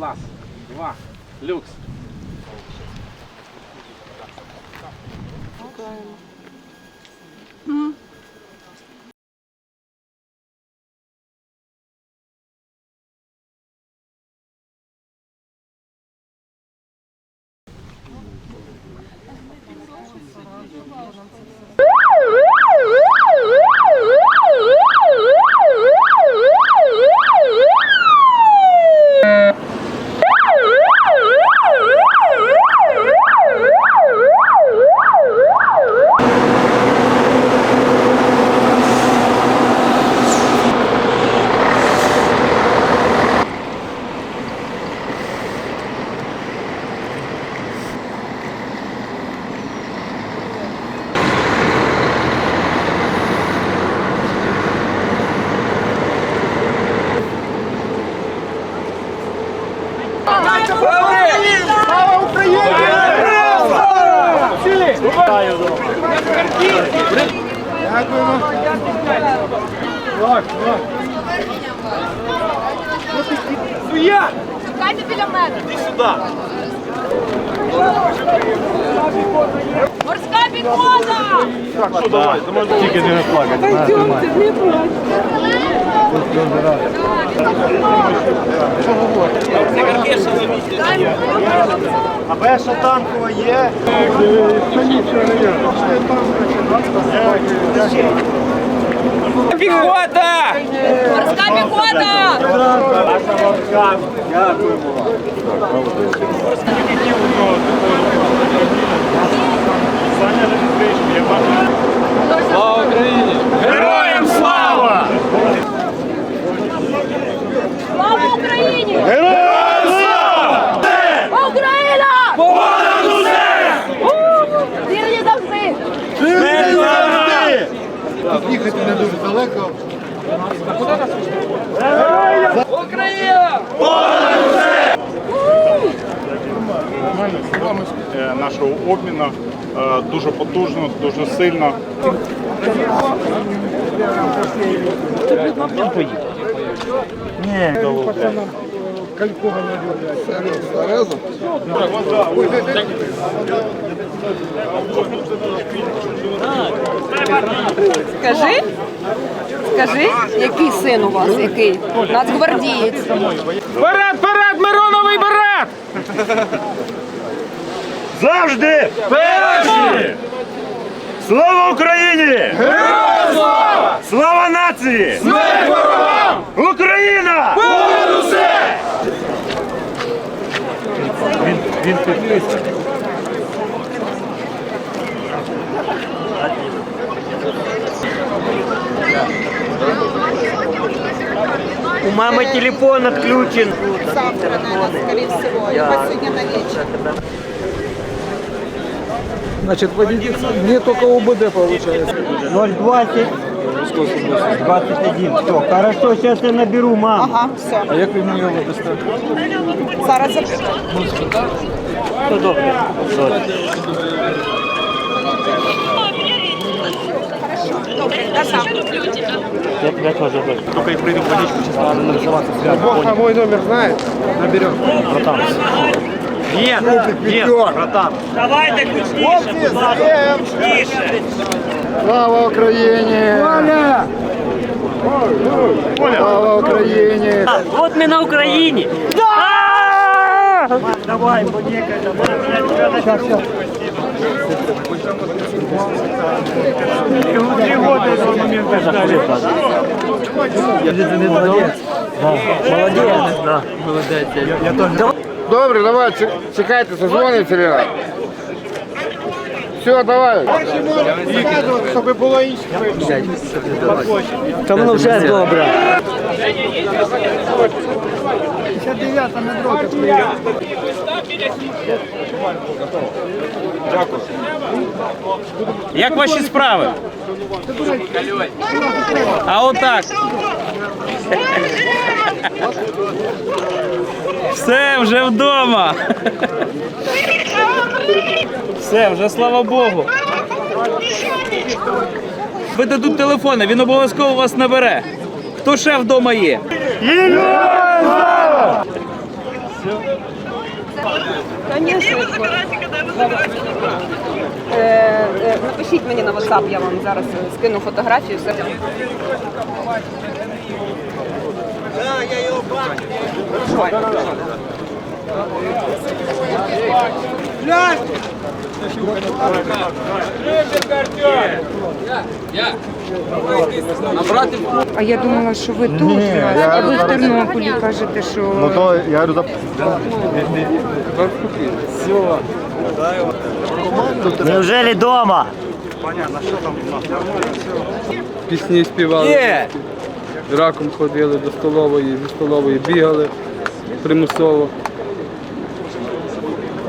Клас. Два. Люкс. Чекайте біля мене. Іди сюди. Морська піхота! Тільки не плакати. А перша танкова є. Піхота! Морська піхота! Слава Україні! Героям слава! Слава Україні! Героям слава! Україна! Понад усе! Вірні завжди! Ми завжди! Їхати не дуже далеко. е, нашого обміну е, дуже потужно, дуже сильно. Скажи, скажи, який син у вас, який? Нацгвардієць. Вперед, вперед, Мироновий берет! Завжди перші! Слава Україні! Героям слава! Слава нації! Смерть ворогам! Україна! Він. У мамы телефон отключен. завтра, наверное, скорее всего. Либо сегодня на вечер. Значить, водитель не тільки УБД виходить. 020 21. Все, хорошо, сейчас я наберу маму. Ага, все. А як ви мені його вибачте? Зараз запишу. Все добре. Я тебя тоже хочу. Только и приду в больничку, сейчас надо нарисоваться связь. А мой номер знає? Наберем. Братан. Нет, нет, братан. Давайте гучніше, гучніше. Слава Україні! Слава Україні! Вот мы на Украине. Да! Давай, понекай. Сейчас, сейчас. Три года этого момента ждали. Молодец. Молодец. Да. Молодец. Я, тоже. Добре, давай, чек- чекайте, созвонимося, Ліна. Все, давай. Щоб було інше. Там воно вже добре. Як ваші справи? А отак. Все, вже вдома. Все, вже слава Богу. Ви дадуть телефони, він обов'язково вас набере. Хто ще вдома є? Звісно. Е, е, Напишіть мені на WhatsApp, я вам зараз скину фотографію. все. А я думала, що ви тут, а ви в Тернополі кажете, що Ну то я говорю, за... Неужели дома? пісні співали. Раком ходили до столової, зі столової бігали примусово.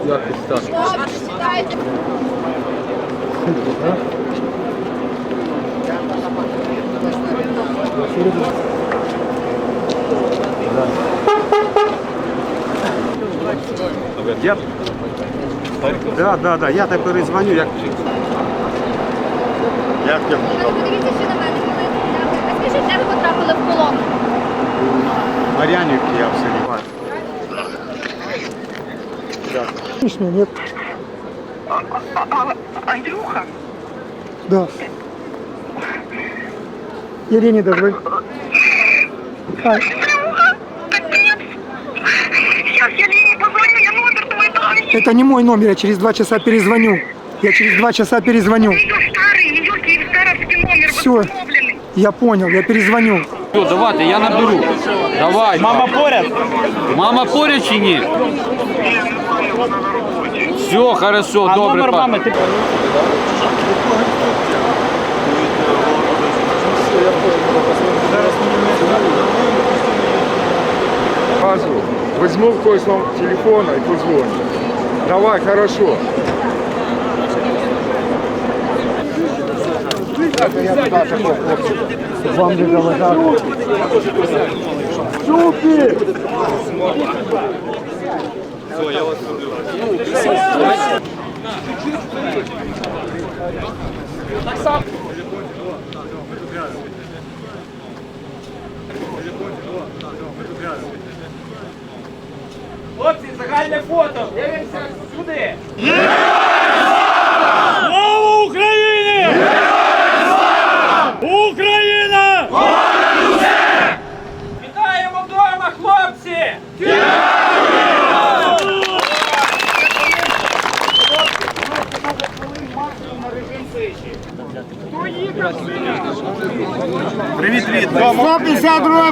Якось так. Я... Да, да, да, я тебе перезвоню, як... Як я... Подивіться, що на мене. А скажіть, де ви потрапили в полон? Мар'янівки я в селі. Нет. Андрюха, Да. Ирине даже. сейчас я Лене позвоню, я номер твой дам. Это не мой номер, я через два часа перезвоню. Я через два часа перезвоню. Ее старый, ее киевстаровский номер Всё. восстановленный. Я понял, я перезвоню. Все, давайте, я наберу. Давай. Мама поряд? Мама поряд чи ні? Все, хорошо, А добре. номер пап. мами ти Сразу возьму в когось вам телефона и позвоню. Давай, хорошо. Вам не заважати. Чупи! Хлопці, загальне фото. Дивимося сюди. Слава Україні! Україна! Вітаємо вдома, хлопці! Привіт, привіт! 152